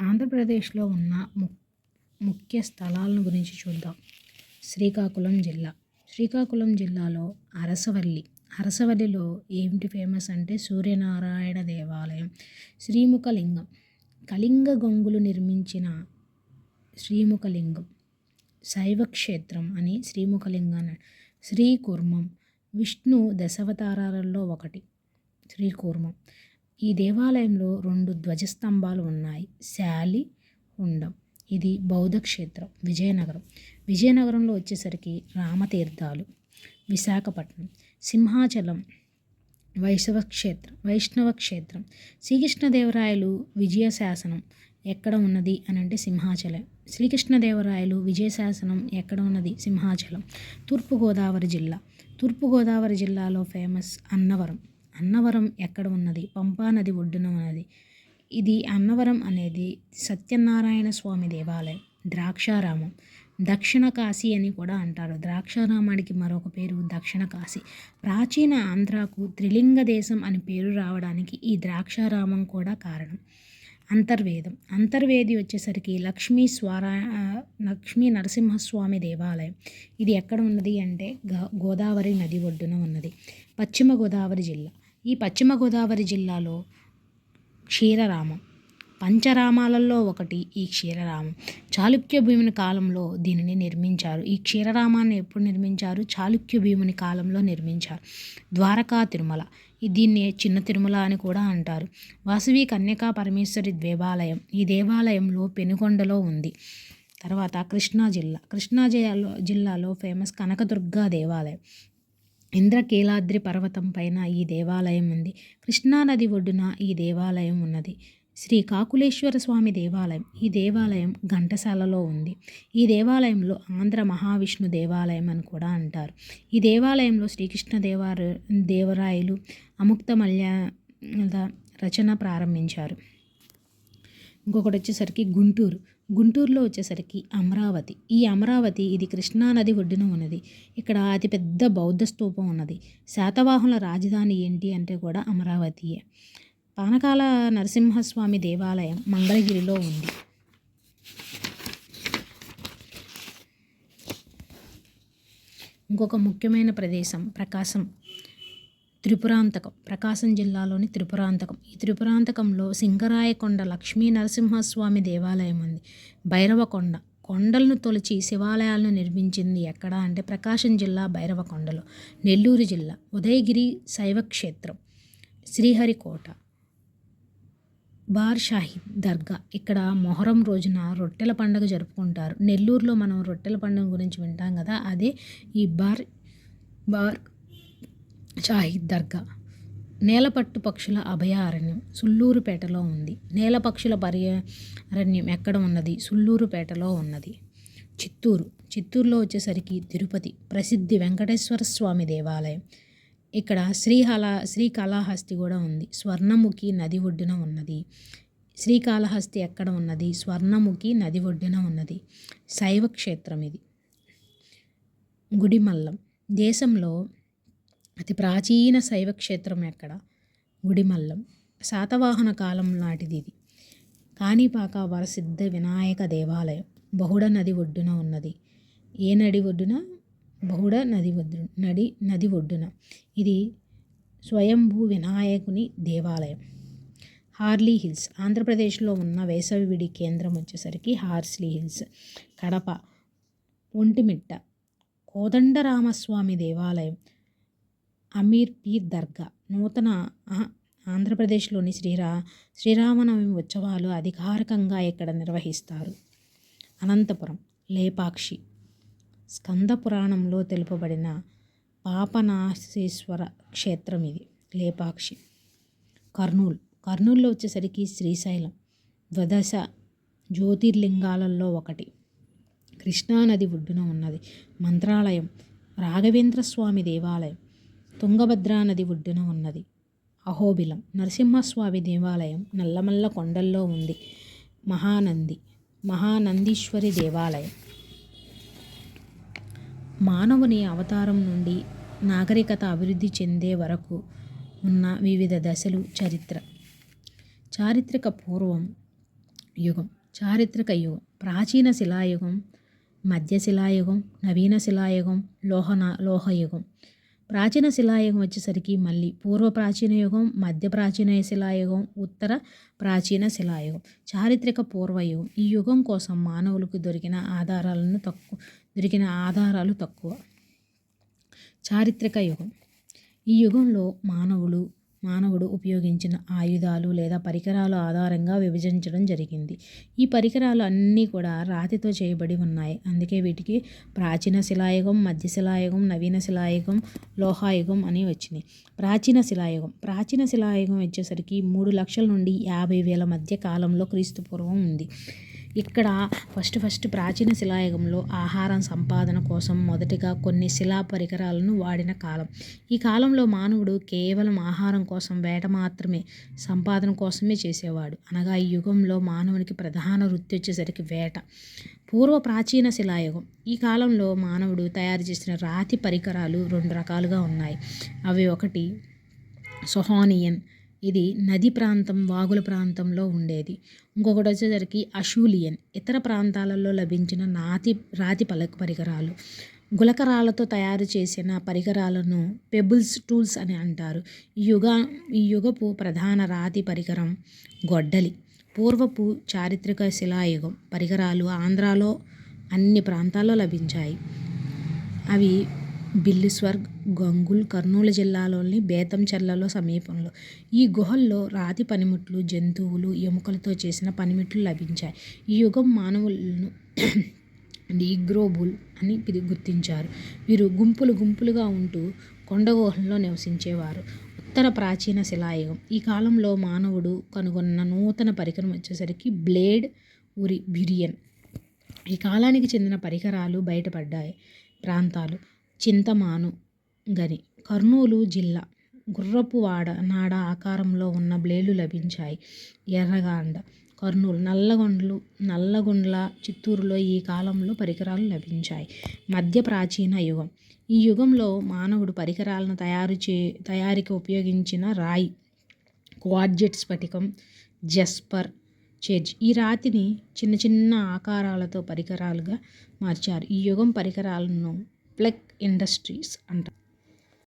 ఆంధ్రప్రదేశ్లో ఉన్న ము ముఖ్య స్థలాలను గురించి చూద్దాం. శ్రీకాకుళం జిల్లా. శ్రీకాకుళం జిల్లాలో అరసవల్లి. అరసవల్లిలో ఏమిటి ఫేమస్ అంటే సూర్యనారాయణ దేవాలయం. శ్రీముఖలింగం. కళింగ గొంగులు నిర్మించిన శ్రీముఖలింగం. శైవ క్షేత్రం అని శ్రీముఖలింగాన్ని. శ్రీకూర్మం. విష్ణు దశావతారాలలో ఒకటి. శ్రీకూర్మం. ఈ దేవాలయంలో రెండు ధ్వజస్తంభాలు ఉన్నాయి. శాలి ఉండం ఇది బౌద్ధ క్షేత్రం విజయనగరం. విజయనగరంలో వచ్చేసరికి రామతీర్థాలు విశాఖపట్నం సింహాచలం వైష్ణవ క్షేత్రం వైష్ణవ క్షేత్రం. శ్రీకృష్ణదేవరాయలు విజయశాసనం ఎక్కడ ఉన్నది అని అంటే సింహాచలం. శ్రీకృష్ణదేవరాయలు విజయశాసనం ఎక్కడ ఉన్నది? సింహాచలం. తూర్పుగోదావరి జిల్లా. తూర్పుగోదావరి జిల్లాలో ఫేమస్ అన్నవరం. అన్నవరం ఎక్కడ ఉన్నది? పంపా నది ఒడ్డున ఉన్నది. ఇది అన్నవరం అనేది సత్యనారాయణ స్వామి దేవాలయం. ద్రాక్షారామం. దక్షిణ కాశీ అని కూడా అంటారు. ద్రాక్షారామానికి మరొక పేరు దక్షిణ కాశీ. ప్రాచీన ఆంధ్రాకు త్రిలింగ దేశం అని పేరు రావడానికి ఈ ద్రాక్షారామం కూడా కారణం. అంతర్వేదం. అంతర్వేది వచ్చేసరికి లక్ష్మీ స్వారా లక్ష్మీ నరసింహస్వామి దేవాలయం. ఇది ఎక్కడ ఉన్నది అంటే గోదావరి నది ఒడ్డున ఉన్నది. పశ్చిమ గోదావరి జిల్లా. ఈ పశ్చిమ గోదావరి జిల్లాలో క్షీరరామం. పంచరామాలలో ఒకటి ఈ క్షీరరామం. చాళుక్య భీముని కాలంలో దీనిని నిర్మించారు. ఈ క్షీరరామాన్ని ఎప్పుడు నిర్మించారు? చాళుక్య భీముని కాలంలో నిర్మించారు. ద్వారకా తిరుమల. దీన్ని చిన్న తిరుమల అని కూడా అంటారు. వాసవి కన్యకా పరమేశ్వరి దేవాలయం. ఈ దేవాలయంలో పెనుకొండలో ఉంది. తర్వాత కృష్ణా జిల్లా. కృష్ణా జిల్లాలో జిల్లాలో ఫేమస్ కనకదుర్గా దేవాలయం. ఇంద్రకీలాద్రి పర్వతం పైన ఈ దేవాలయం ఉంది. కృష్ణానది ఒడ్డున ఈ దేవాలయం ఉన్నది. శ్రీ కాకులేశ్వర స్వామి దేవాలయం. ఈ దేవాలయం ఘంటసాలలో ఉంది. ఈ దేవాలయంలో ఆంధ్ర మహావిష్ణు దేవాలయం అని కూడా అంటారు. ఈ దేవాలయంలో శ్రీకృష్ణ దేవార దేవరాయలు అముక్త మల్య రచన ప్రారంభించారు. ఇంకొకటి వచ్చేసరికి గుంటూరు. గుంటూరులో వచ్చేసరికి అమరావతి. ఈ అమరావతి ఇది కృష్ణానది ఒడ్డున ఉన్నది. ఇక్కడ అతిపెద్ద బౌద్ధ స్తూపం ఉన్నది. శాతవాహనుల రాజధాని ఏంటి అంటే కూడా అమరావతియే. పానకాల నరసింహస్వామి దేవాలయం మంగళగిరిలో ఉంది. ఇంకొక ముఖ్యమైన ప్రదేశం ప్రకాశం. త్రిపురాంతకం ప్రకాశం జిల్లాలోని త్రిపురాంతకం. ఈ త్రిపురాంతకంలో సింగరాయకొండ లక్ష్మీ నరసింహస్వామి దేవాలయం ఉంది. భైరవకొండ కొండలను తొలిచి శివాలయాలను నిర్మించింది ఎక్కడ అంటే ప్రకాశం జిల్లా భైరవకొండలో. నెల్లూరు జిల్లా ఉదయగిరి శైవ క్షేత్రం శ్రీహరికోట బార్ షాహిద్ దర్గా. ఇక్కడ మొహరం రోజున రొట్టెల పండుగ జరుపుకుంటారు. నెల్లూరులో మనం రొట్టెల పండుగ గురించి వింటాం కదా అదే ఈ బార్ బార్ షాహిద్ దర్గా. నేలపట్టు పక్షుల అభయారణ్యం సుల్లూరుపేటలో ఉంది. నేలపక్షుల పర్యారణ్యం ఎక్కడ ఉన్నది? సుల్లూరుపేటలో ఉన్నది. చిత్తూరు. చిత్తూరులో వచ్చేసరికి తిరుపతి. ప్రసిద్ధి వెంకటేశ్వర స్వామి దేవాలయం. ఇక్కడ శ్రీహళ శ్రీకాళహస్తి కూడా ఉంది. స్వర్ణముఖి నది ఒడ్డున ఉన్నది. శ్రీకాళహస్తి ఎక్కడ ఉన్నది? స్వర్ణముఖి నది ఒడ్డున ఉన్నది. శైవ క్షేత్రం ఇది. గుడిమల్లం. దేశంలో అతి ప్రాచీన శైవ క్షేత్రం ఎక్కడ? గుడిమల్లం. శాతవాహన కాలం నాటిది ఇది. కాణిపాక వరసిద్ధ వినాయక దేవాలయం. బహుడ నది ఒడ్డున ఉన్నది. ఏ నది ఒడ్డున? బహుడ నది ఒడ్డు నడి నది ఒడ్డున. ఇది స్వయంభూ వినాయకుని దేవాలయం. హార్లీ హిల్స్. ఆంధ్రప్రదేశ్లో ఉన్న వేసవి విడి కేంద్రం వచ్చేసరికి హార్స్లీ హిల్స్. కడప. ఒంటిమిట్ట. కోదండరామస్వామి దేవాలయం. అమీర్ పీర్ దర్గా నూతన ఆంధ్రప్రదేశ్లోని శ్రీరా శ్రీరామనవమి ఉత్సవాలు అధికారికంగా ఇక్కడ నిర్వహిస్తారు. అనంతపురం లేపాక్షి స్కంద పురాణంలో తెలుపబడిన పాపనాశేశ్వర క్షేత్రం ఇది లేపాక్షి. కర్నూలు కర్నూలులో వచ్చేసరికి శ్రీశైలం ద్వాదశ జ్యోతిర్లింగాలలో ఒకటి. కృష్ణానది ఒడ్డున ఉన్నది మంత్రాలయం రాఘవేంద్ర స్వామి దేవాలయం. తుంగభద్రా నది ఒడ్డున ఉన్నది. అహోబిలం నరసింహస్వామి దేవాలయం నల్లమల్ల కొండల్లో ఉంది. మహానంది మహానందీశ్వరి దేవాలయం. మానవుని అవతారం నుండి నాగరికత అభివృద్ధి చెందే వరకు ఉన్న వివిధ దశలు చరిత్ర. చారిత్రక పూర్వం యుగం చారిత్రక యుగం ప్రాచీన శిలాయుగం మధ్య శిలాయుగం నవీన శిలాయుగం లోహన లోహయుగం ప్రాచీన శిలాయుగం వచ్చేసరికి మళ్ళీ పూర్వ ప్రాచీన యుగం మధ్య ప్రాచీన శిలాయుగం ఉత్తర ప్రాచీన శిలాయుగం చారిత్రక పూర్వయుగం ఈ యుగం కోసం మానవులకు దొరికిన ఆధారాలను తక్కువ దొరికిన ఆధారాలు తక్కువ. చారిత్రక యుగం. ఈ యుగంలో మానవులు మానవుడు ఉపయోగించిన ఆయుధాలు లేదా పరికరాల ఆధారంగా విభజించడం జరిగింది. ఈ పరికరాలు అన్నీ కూడా రాతితో చేయబడి ఉన్నాయి. అందుకే వీటికి ప్రాచీన శిలాయుగం మధ్య శిలాయుగం నవీన శిలాయుగం లోహాయుగం అని వచ్చినాయి. ప్రాచీన శిలాయుగం. ప్రాచీన శిలాయుగం వచ్చేసరికి మూడు లక్షల నుండి యాభై వేల మధ్య కాలంలో క్రీస్తుపూర్వం ఉంది. ఇక్కడ ఫస్ట్ ఫస్ట్ ప్రాచీన శిలాయుగంలో ఆహారం సంపాదన కోసం మొదటిగా కొన్ని శిలా పరికరాలను వాడిన కాలం. ఈ కాలంలో మానవుడు కేవలం ఆహారం కోసం వేట మాత్రమే సంపాదన కోసమే చేసేవాడు. అనగా ఈ యుగంలో మానవునికి ప్రధాన వృత్తి వచ్చేసరికి వేట. పూర్వ ప్రాచీన శిలాయుగం. ఈ కాలంలో మానవుడు తయారు చేసిన రాతి పరికరాలు రెండు రకాలుగా ఉన్నాయి. అవి ఒకటి సొహానియన్ ఇది నది ప్రాంతం వాగుల ప్రాంతంలో ఉండేది. ఇంకొకటి వచ్చేసరికి అషూలియన్ ఇతర ప్రాంతాలలో లభించిన నాతి రాతి పలక పరికరాలు. గులకరాలతో తయారు చేసిన పరికరాలను పెబుల్స్ టూల్స్ అని అంటారు. ఈ యుగ ఈ యుగపు ప్రధాన రాతి పరికరం గొడ్డలి. పూర్వపు చారిత్రక శిలాయుగం. పరికరాలు ఆంధ్రాలో అన్ని ప్రాంతాల్లో లభించాయి. అవి బిల్లిస్వర్గ్ గంగుల్ కర్నూలు జిల్లాలోని బేతంచెర్లలో సమీపంలో. ఈ గుహల్లో రాతి పనిముట్లు జంతువులు ఎముకలతో చేసిన పనిముట్లు లభించాయి. ఈ యుగం మానవులను డీగ్రోబుల్ అని గుర్తించారు. వీరు గుంపులు గుంపులుగా ఉంటూ కొండ గుహల్లో నివసించేవారు. ఉత్తర ప్రాచీన శిలాయుగం. ఈ కాలంలో మానవుడు కనుగొన్న నూతన పరికరం వచ్చేసరికి బ్లేడ్ ఉరి బిరియన్. ఈ కాలానికి చెందిన పరికరాలు బయటపడ్డాయి. ప్రాంతాలు. చింతమాను గని. కర్నూలు జిల్లా గుర్రపు వాడ నాడ ఆకారంలో ఉన్న బ్లేడ్లు లభించాయి. ఎర్రగాండ కర్నూలు నల్లగొండలు నల్లగొండ్ల చిత్తూరులో ఈ కాలంలో పరికరాలు లభించాయి. మధ్య ప్రాచీన యుగం. ఈ యుగంలో మానవుడు పరికరాలను తయారు చే తయారీకి ఉపయోగించిన రాయి క్వాడ్జెట్ స్ఫటికం జస్పర్ చేర్చి ఈ రాతిని చిన్న చిన్న ఆకారాలతో పరికరాలుగా మార్చారు. ఈ యుగం పరికరాలను ప్లగ్ ఇండస్ట్రీస్ అంటారు